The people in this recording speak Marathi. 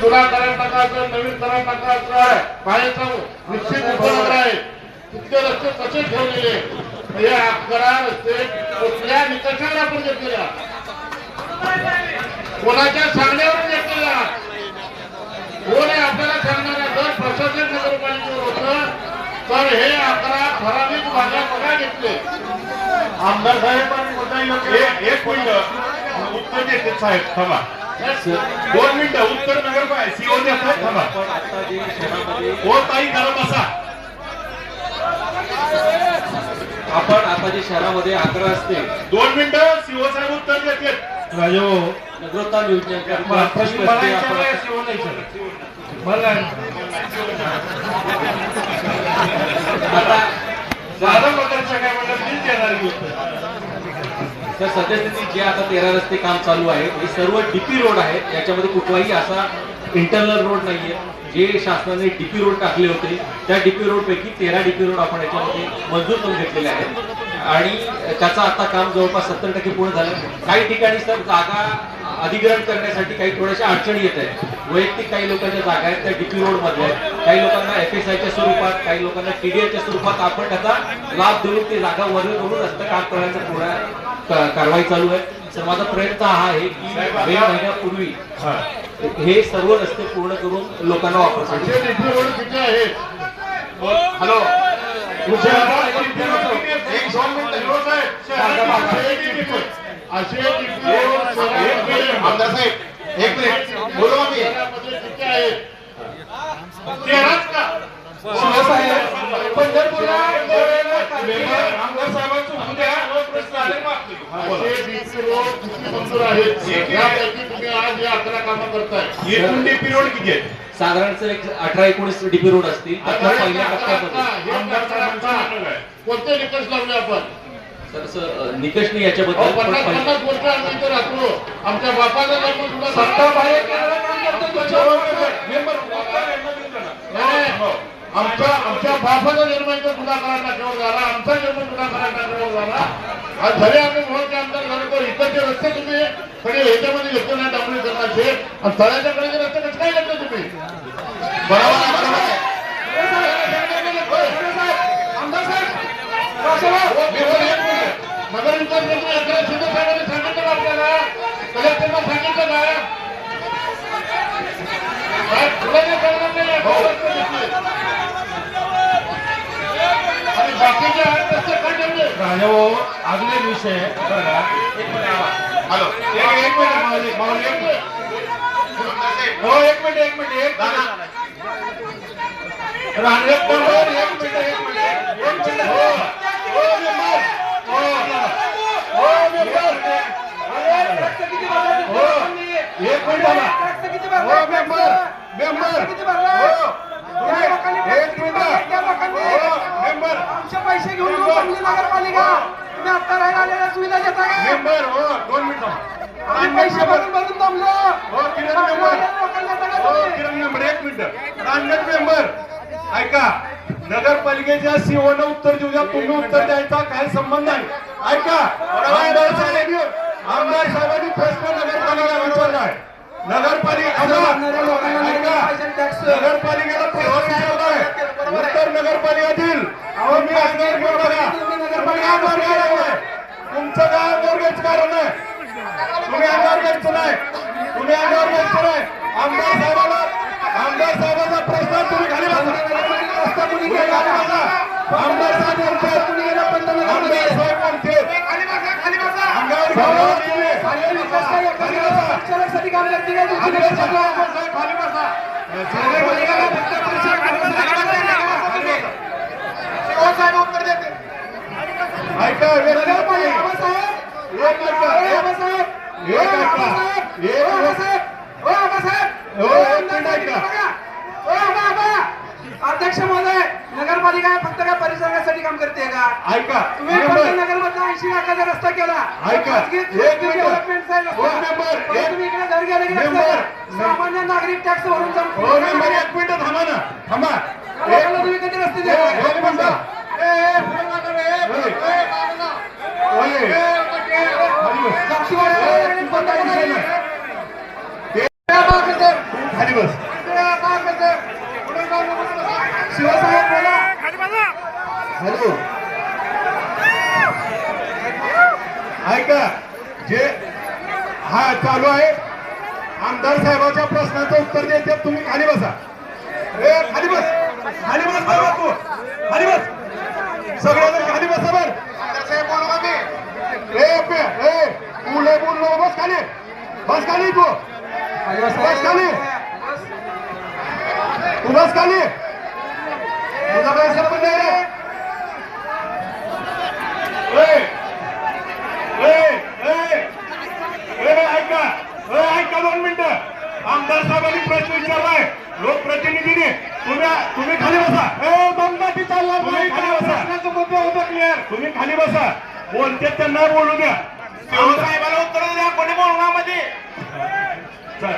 जुना करार टाकायचं नवीन करार टाकायचं आहे. बाहेरचा निश्चित उपनगर आहे तिथले रस्ते कसे ठेवलेले. हे अकरा रस्ते कुठल्या निकषावर आपण घेतलेल्या कोणाच्या सांगण्यावर घेतलेल्या कोण आहे आपल्याला सांगणार जर प्रशासन नगरपालिकेवर होतं तर हे अकरा ठराविक भागा बघा घेतले. आमदार साहेब पण एक एक मिनिट. उत्तर देते साहेब थांबा. दोन मिनिटं उत्तर नगर काय थांबा. हो ताई बसा आपण आता जे शहरामध्ये अकरा असते. दोन मिनिटं सीओ साहेब उत्तर देते राजू नगरोत्थान योजनेअंतर्गत प्रश्न. मला आता जाधव पत्रच्या काय म्हणलं मीच देणार उत्तर. तर सद्यस्थितीत जे आता तेरा रस्ते काम चालू आहे हे सर्व डीपी रोड आहेत. याच्यामध्ये कुठलाही असा इंटरनल रोड नाहीये. जे शासनाने डीपी रोड टाकले होते त्या डीपी रोड पैकी तेरा डीपी रोड आपण याच्यामध्ये मंजूर करून घेतलेले आहेत. आणि त्याचं आता काम जवळपास सत्तर टक्के पूर्ण झालं. काही ठिकाणी सर जागा अधिग्रहण करण्यासाठी काही थोड्याशा अडचणी येत आहेत. वैयक्तिक काही लोकांच्या जागा आहेत त्या डीपी रोडमध्ये आहेत. काही लोकांना एफ एस आयच्या स्वरूपात काही लोकांना टीडीआयच्या स्वरूपात आपण त्याचा लाभ देऊन ते जागा वर्ग करून रस्ते काम करण्याचा क- कारवाई चालू आहे. तर माझा प्रयत्न हा आहे की मे महिन्यापूर्वी हे. सर्व रस्ते पूर्ण करून लोकांना किती आहेत हॅलो. दोन. असे डिपी रोड. असे डिपी रोड शहरामध्ये- आमदार साहेब एक मिनिट बोलू आम्ही शहरामध्ये किती आहेत तेराच का असे डिपी रोड किती मंजूर आहेत यापैकी तुम्ही आज या अकरा कामं करताय एकूण डीपी रोड किती आहेत? साधारणचं एक अठरा एकोणीस डीपी रोड असतील. पहिल्या टप्प्यामध्ये. हे साहेबांचा कोणते निकष लावले आपण? तर असं निकष नाही याच्याबद्दल आमच्या सुद्धा सत्ता बाहेर आमच्या आमच्या बापाचा इथं गुन्हा करायला झाला. आमचा जन्म गुन्हा करायला झाला. आज भले आम्ही मोहनच्या आमदार झालो तर इकडचे रस्ते तुम्ही कडे ह्याच्यामध्ये ना नाही डांबरीकरणाचे आणि तळ्याच्या कडे रस्ते कसं काय घेतले तुम्ही? बरोबर? नगर विकास मंत्री एकनाथ शिंदे साहेबांनी सांगितलं आपल्याला कलेक्टरला सांगितलं का? साहेब, आणि बाकीचे अजून एक विषय हॅलो एक एक मिनिट माऊली एक मिनिट हो एक मिनिट एक मिनिट एक एक मिनिट एक मिनिट एक मिनिट हो हो मेंबर हो हो मेंबर हो एक मिनिट हो मेंबर मेंबर हो एक मिनिट. हो पैसे घेऊन नगरपालिका. तुम्ही आता राहायला आलेल्या सुविधा देता का मेंबर हो दोन मिनिट. थांबा. आम्ही पैसे भरून भरून दमलो हो किरण मेंबर. लोकांना देता का हो तुम्ही? किरण मेंबर एक मिनिट. मेंबर. ऐका नगरपालिकेच्या सीओनं उत्तर देऊ द्या तुम्ही उत्तर द्यायचा काही संबंध नाही ऐका आमदार साहेबांनी आमदार साहेबांनी प्रश्न नगरपालिका विचारलाय नगरपालिका लागणाऱ्या लोकांना नाही ऐका पाहिजे टॅक्स. नगरपालिकेला प्रश्न विचारलाय उत्तर नगरपालिका देईल तुम्ही अंगावर घेऊन बघा तुम्ही तुम्ही नगरपालिका अंगावर घ्यायला नाही. तुमचं काय अंगावर घ्यायचं कारण नाही तुम्ही अंगावर घ्यायचं नाही तुम्ही अंगावर घ्यायचं नाही आमदार साहेबाला आमदार साहेबाचा प्रश्न तुम्ही खाली बसा रस्ता कुणी तुम्ही केला खाली बसा आमदार साहेब म्हणते कुणी गेला पंतप्रधान आमदार साहेब म्हणते तुम्ही. खाली बसा. खाली खाली तुम्ही? उत्तर देते. ऐका हो. अध्यक्ष महोदय नगरपालिका फक्त काय परिसरासाठी काम करते का? ऐका तुम्ही नगरमधला ऐंशी लाखाचा रस्ता केला. ऐका. तुम्ही इकडे घर गेले सामान्य नागरिक टॅक्स भरून जाऊन हो एक मिनिट थांबा ना थांबा. तुम्ही कधी रस्ते देता एक एक मिनिट ए, ए, फोन नका रे, ए, ए, ओय. खाली बस. जातीवाद ए, तुमचा काही विषय नाही. काय बात करते? खाली बस चालू आहे. आमदार साहेबाच्या प्रश्नाचं उत्तर द्यायचं तुम्ही खाली बसा. ए खाली बस. खाली बस बाबा तू खाली बस. सगळेजण खाली बसा बर. आमदार साहेब मी ए ए तू लय बस खाली. बस खाली तू. बस खाली. तू बस खाली. तुझा काय संबंध नाही रे. ऐका. ऐका दोन मिनिटं. आमदार साहेबांनी प्रश्न विचारलाय. लोकप्रतिनिधीने तुम्ही तुम्ही खाली बसा. ए दमदाटी चालणार नाही खाली बसा. मुद्दे होता क्लिअर तुम्ही खाली बसा. बोलते त्यांना बोलू द्या. साहेबाला उत्तर द्या. कोणी बोलणार मध्ये? चल.